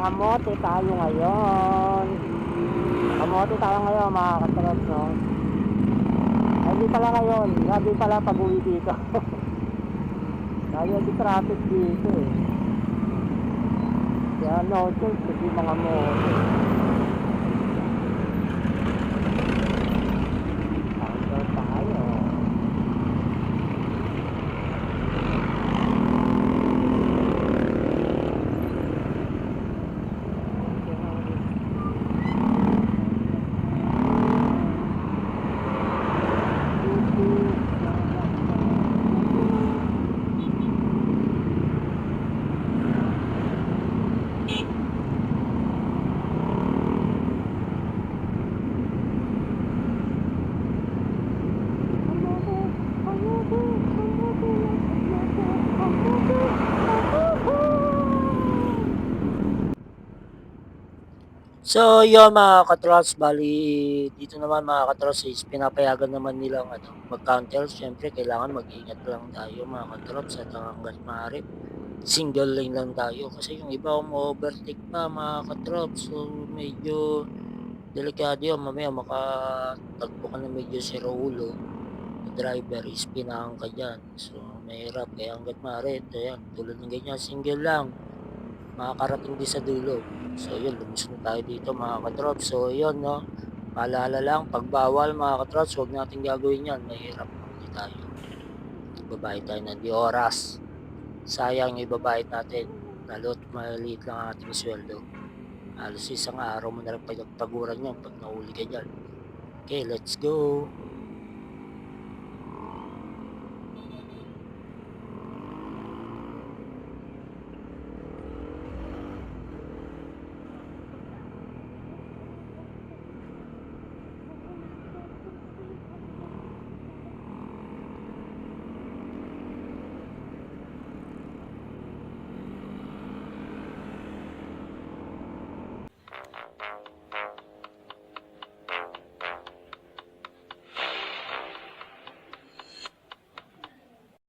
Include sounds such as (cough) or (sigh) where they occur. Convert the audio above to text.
Kamote tayo ngayon. Kamote tayo ngayon mga katrabs, no? Ay, Hindi pala ngayon. Gabi pala pag uwi dito. (laughs) Kaya di traffic dito eh. Kaya no choice kasi mga moto. So, yun mga katrols, bali dito naman mga katrols is pinapayagan naman nilang ano, mag-counter. Siyempre, kailangan mag-ingat lang tayo mga katrols at hanggang maaari. Single lane lang tayo kasi yung iba overtake pa mga katrols. So, medyo delikado yun. Mamaya makatagpo ka na medyo si ulo. The driver is pinahang ka dyan. So, mahirap. Kaya hanggat maaari, ito yan. Tulad ng ganyan, single lang. Makakarating din sa dulo. So yun, lumis na tayo dito mga katrops. So yun, no. Paalala lang, pag bawal mga katrops, huwag natin gagawin yan. Mahirap hindi tayo. Babayad tayo ng di oras. Sayang yung ibabayad natin. Lalo't maliit lang ang ating sweldo. Halos isang araw mo na lang pinagpaguran yan pag nahuli ka dyan. Okay, let's go.